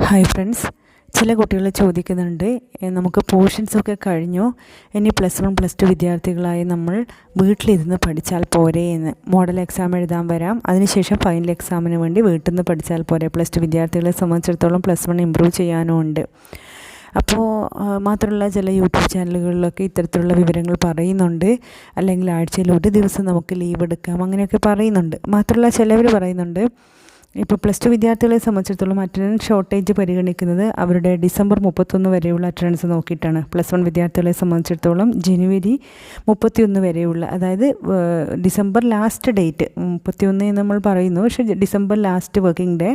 Hi friends ചില കുട്ടികൾ ചോദിക്കുന്നുണ്ട് "എ, നമുക്ക് പോർഷൻസൊക്കെ കഴിഞ്ഞു? ഇനി പ്ലസ് വൺ പ്ലസ് ടു വിദ്യാർത്ഥികളായി നമ്മൾ വീട്ടിലിരുന്ന് പഠിച്ചാൽ പോരെ എന്ന്. മോഡൽ എക്സാം എഴുതാൻ വരാം. അതിനുശേഷം ഫൈനൽ എക്സാമിന് വേണ്ടി വീട്ടിൽ നിന്ന് പഠിച്ചാൽ പോരെ. പ്ലസ് ടു വിദ്യാർത്ഥികളെ സംബന്ധിച്ചിടത്തോളം പ്ലസ് വൺ ഇമ്പ്രൂവ് ചെയ്യാനും ഉണ്ട്. അപ്പോൾ മാത്രമല്ല ചില യൂട്യൂബ് ചാനലുകളിലൊക്കെ ഇത്തരത്തിലുള്ള വിവരങ്ങൾ പറയുന്നുണ്ട്. അല്ലെങ്കിൽ ആഴ്ചയിൽ ഒരു ദിവസം നമുക്ക് ലീവ് എടുക്കാം അങ്ങനെയൊക്കെ പറയുന്നുണ്ട്. മാത്രമല്ല ചിലവർ പറയുന്നുണ്ട് ഇപ്പോൾ പ്ലസ് ടു വിദ്യാർത്ഥികളെ സംബന്ധിച്ചിടത്തോളം അറ്റൻഡൻസ് ഷോർട്ടേജ് പരിഗണിക്കുന്നത് അവരുടെ ഡിസംബർ മുപ്പത്തൊന്ന് വരെയുള്ള അറ്റൻഡൻസ് നോക്കിയിട്ടാണ്. പ്ലസ് വൺ വിദ്യാർത്ഥികളെ സംബന്ധിച്ചിടത്തോളം ജനുവരി മുപ്പത്തിയൊന്ന് വരെയുള്ള അതായത് ഡിസംബർ ലാസ്റ്റ് ഡേറ്റ് മുപ്പത്തിയൊന്ന് നമ്മൾ പറയുന്നു. പക്ഷേ ഡിസംബർ ലാസ്റ്റ് വർക്കിംഗ് ഡേ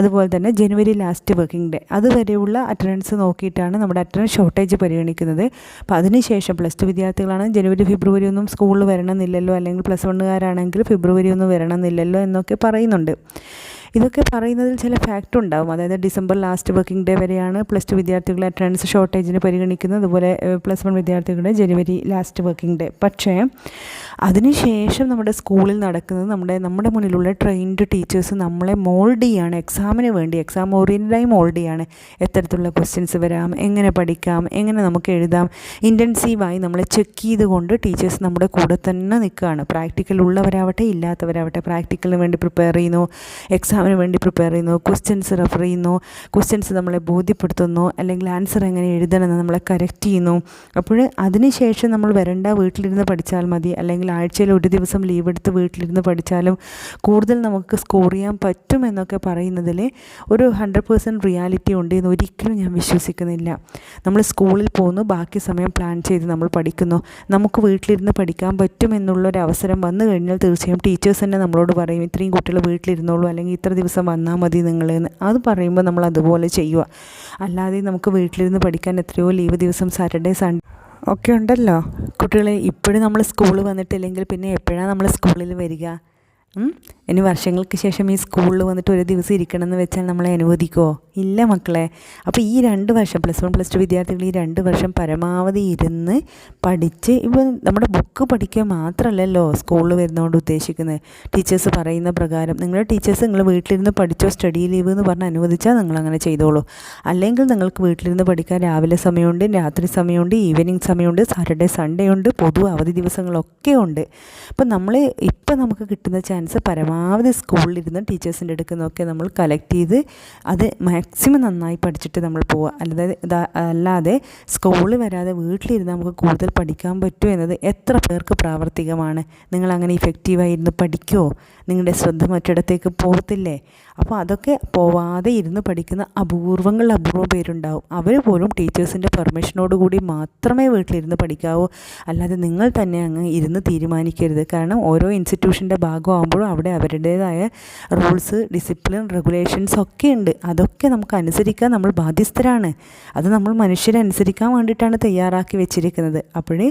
അതുപോലെ തന്നെ ജനുവരി ലാസ്റ്റ് വർക്കിംഗ് ഡേ അതുവരെയുള്ള അറ്റൻഡൻസ് നോക്കിയിട്ടാണ് നമ്മുടെ അറ്റൻഡൻസ് ഷോർട്ടേജ് പരിഗണിക്കുന്നത്. അപ്പോൾ അതിനുശേഷം പ്ലസ് ടു വിദ്യാർത്ഥികളാണ് ജനുവരി ഫെബ്രുവരി ഒന്നും സ്കൂളിൽ വരണമെന്നില്ലല്ലോ അല്ലെങ്കിൽ പ്ലസ് വണ്ണുകാരാണെങ്കിൽ ഫെബ്രുവരി ഒന്നും വരണമെന്നില്ലല്ലോ എന്നൊക്കെ പറയുന്നുണ്ട്. ഇതൊക്കെ പറയുന്നതിൽ ചില ഫാക്റ്റ് ഉണ്ടാവും. അതായത് ഡിസംബർ ലാസ്റ്റ് വർക്കിംഗ് ഡേ വരെയാണ് പ്ലസ് ടു വിദ്യാർത്ഥികളെ അറ്റൻഡൻസ് ഷോർട്ടേജിന് പരിഗണിക്കുന്നത്. അതുപോലെ പ്ലസ് വൺ വിദ്യാർത്ഥികളുടെ ജനുവരി ലാസ്റ്റ് വർക്കിംഗ് ഡേ പക്ഷേ അതിനുശേഷം നമ്മുടെ സ്കൂളിൽ നടക്കുന്നത് നമ്മുടെ നമ്മുടെ മുന്നിലുള്ള ട്രെയിൻഡ് ടീച്ചേഴ്സ് നമ്മളെ മോൾഡ് ചെയ്യാണ്. എക്സാമിന് വേണ്ടി എക്സാം ഓറിയന്റഡായി മോൾഡ് ചെയ്യാണ്. എത്തരത്തിലുള്ള ക്വസ്റ്റ്യൻസ് വരാം എങ്ങനെ പഠിക്കാം എങ്ങനെ നമുക്ക് എഴുതാം. ഇന്റൻസീവായി നമ്മളെ ചെക്ക് ചെയ്തുകൊണ്ട് ടീച്ചേഴ്സ് നമ്മുടെ കൂടെ തന്നെ നിൽക്കുകയാണ്. പ്രാക്ടിക്കൽ ഉള്ളവരാവട്ടെ ഇല്ലാത്തവരാവട്ടെ പ്രാക്ടിക്കലിന് വേണ്ടി പ്രിപ്പയർ ചെയ്യുന്നു. എക്സാമിന് വേണ്ടി പ്രിപ്പയർ ചെയ്യുന്നു ക്വസ്റ്റ്യൻസ് റെഫർ ചെയ്യുന്നു ക്വസ്റ്റ്യൻസ് നമ്മളെ ബോധ്യപ്പെടുത്തുന്നു അല്ലെങ്കിൽ ആൻസർ എങ്ങനെ എഴുതണമെന്ന് നമ്മളെ കറക്റ്റ് ചെയ്യുന്നു. അപ്പോൾ അതിനുശേഷം നമ്മൾ വരണ്ട വീട്ടിലിരുന്ന് പഠിച്ചാൽ മതി അല്ലെങ്കിൽ ആഴ്ചയിൽ ഒരു ദിവസം ലീവ് എടുത്ത് വീട്ടിലിരുന്ന് പഠിച്ചാലും കൂടുതൽ നമുക്ക് സ്കോർ ചെയ്യാൻ പറ്റും എന്നൊക്കെ പറയുന്നതിൽ ഒരു ഹൺഡ്രഡ് പേഴ്സന്റ് റിയാലിറ്റി ഉണ്ട് എന്ന് ഒരിക്കലും ഞാൻ വിശ്വസിക്കുന്നില്ല. നമ്മൾ സ്കൂളിൽ പോകുന്നു ബാക്കി സമയം പ്ലാൻ ചെയ്ത് നമ്മൾ പഠിക്കുന്നു. നമുക്ക് വീട്ടിലിരുന്ന് പഠിക്കാൻ പറ്റും എന്നുള്ളൊരു അവസരം വന്നു കഴിഞ്ഞാൽ തീർച്ചയായും ടീച്ചേഴ്സ് തന്നെ നമ്മളോട് പറയും ഇത്രയും കുട്ടികൾ വീട്ടിലിരുന്നോളൂ അല്ലെങ്കിൽ ഇത്ര ദിവസം വന്നാൽ മതി നിങ്ങൾ അത് പറയുമ്പോൾ നമ്മൾ അതുപോലെ ചെയ്യുക അല്ലാതെ നമുക്ക് വീട്ടിലിരുന്ന് പഠിക്കാൻ എത്രയോ ലീവ് ദിവസം സാറ്റർഡേ സൺഡേ ഒക്കെ ഉണ്ടല്ലോ കുട്ടികളെ ഇപ്പോഴും നമ്മൾ സ്കൂളിൽ വന്നിട്ടില്ലെങ്കിൽ പിന്നെ എപ്പോഴാണ് നമ്മൾ സ്കൂളിൽ വരിക? ഇനി വർഷങ്ങൾക്ക് ശേഷം ഈ സ്കൂളിൽ വന്നിട്ട് ഒരു ദിവസം ഇരിക്കണം എന്ന് വെച്ചാൽ നമ്മളെ അനുവദിക്കുമോ ഇല്ല മക്കളെ. അപ്പോൾ ഈ രണ്ട് വർഷം പ്ലസ് വൺ പ്ലസ് ടു വിദ്യാർത്ഥികൾ ഈ രണ്ട് വർഷം പരമാവധി ഇരുന്ന് പഠിച്ച് ഇപ്പോൾ നമ്മുടെ ബുക്ക് പഠിക്കുക മാത്രമല്ലല്ലോ സ്കൂളിൽ വരുന്നതുകൊണ്ട് ഉദ്ദേശിക്കുന്നത്. ടീച്ചേഴ്സ് പറയുന്ന പ്രകാരം നിങ്ങളുടെ ടീച്ചേഴ്സ് നിങ്ങൾ വീട്ടിലിരുന്ന് പഠിച്ചോ സ്റ്റഡി ലീവ് എന്ന് പറഞ്ഞ് അനുവദിച്ചാൽ നിങ്ങൾ അങ്ങനെ ചെയ്തോളൂ. അല്ലെങ്കിൽ നിങ്ങൾക്ക് വീട്ടിലിരുന്ന് പഠിക്കാൻ രാവിലെ സമയമുണ്ട് രാത്രി സമയമുണ്ട് ഈവനിങ് സമയമുണ്ട് സാറ്റർഡേ സൺഡേ ഉണ്ട് പൊതു അവധി ദിവസങ്ങളൊക്കെ ഉണ്ട്. അപ്പോൾ നമ്മൾ ഇപ്പോൾ നമുക്ക് കിട്ടുന്ന പരമാവധി സ്കൂളിലിരുന്ന് ടീച്ചേഴ്സിന്റെ അടുത്ത് നിന്നൊക്കെ നമ്മൾ കളക്ട് ചെയ്ത് അത് മാക്സിമം നന്നായി പഠിച്ചിട്ട് നമ്മൾ പോവുക. അല്ലാതെ അല്ലാതെ സ്കൂളിൽ വരാതെ വീട്ടിലിരുന്ന് നമുക്ക് കൂടുതൽ പഠിക്കാൻ പറ്റുമോ എന്നത് എത്ര പേർക്ക് പ്രാവർത്തികമാണ്. നിങ്ങൾ അങ്ങനെ ഇഫക്റ്റീവായി ഇരുന്ന് പഠിക്കുമോ നിങ്ങളുടെ ശ്രദ്ധ മറ്റിടത്തേക്ക് പോകത്തില്ലേ? അപ്പോൾ അതൊക്കെ പോവാതെ ഇരുന്ന് പഠിക്കുന്ന അപൂർവങ്ങളിൽ അപൂർവം പേരുണ്ടാവും. അവർ പോലും ടീച്ചേഴ്സിന്റെ പെർമിഷനോട് കൂടി മാത്രമേ വീട്ടിലിരുന്ന് പഠിക്കാവൂ. അല്ലാതെ നിങ്ങൾ തന്നെ അങ്ങ് ഇരുന്ന് തീരുമാനിക്കരുത്. കാരണം ഓരോ ഇൻസ്റ്റിറ്റ്യൂഷന്റെ ഭാഗമാകുമ്പോഴും അവിടെ അവരുടേതായ റൂൾസ് ഡിസിപ്ലിൻ റെഗുലേഷൻസ് ഒക്കെ ഉണ്ട്. അതൊക്കെ നമുക്ക് അനുസരിക്കാൻ നമ്മൾ ബാധ്യസ്ഥരാണ്. അത് നമ്മൾ മനുഷ്യരെ അനുസരിക്കാൻ വേണ്ടിയിട്ടാണ് തയ്യാറാക്കി വെച്ചിരിക്കുന്നത്. അപ്പോഴേ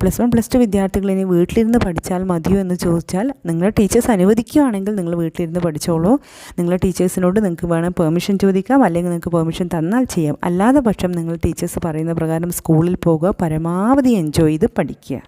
പ്ലസ് വൺ പ്ലസ് ടു വിദ്യാർത്ഥികൾ ഇനി വീട്ടിലിരുന്ന് പഠിച്ചാൽ മതിയോ എന്ന് ചോദിച്ചാൽ നിങ്ങളുടെ ടീച്ചേഴ്സ് അനുവദിക്കുകയാണെങ്കിൽ നിങ്ങൾ വീട്ടിലിരുന്ന് പഠിച്ചോളൂ. നിങ്ങളുടെ ടീച്ചേഴ്സിനോട് നിങ്ങൾക്ക് വേണം പെർമിഷൻ ചോദിക്കാം അല്ലെങ്കിൽ നിങ്ങൾക്ക് പെർമിഷൻ തന്നാൽ ചെയ്യാം. അല്ലാതെ പക്ഷം നിങ്ങൾ ടീച്ചേഴ്സ് പറയുന്ന പ്രകാരം സ്കൂളിൽ പോകുക പരമാവധി എൻജോയ് ചെയ്ത് പഠിക്കുക.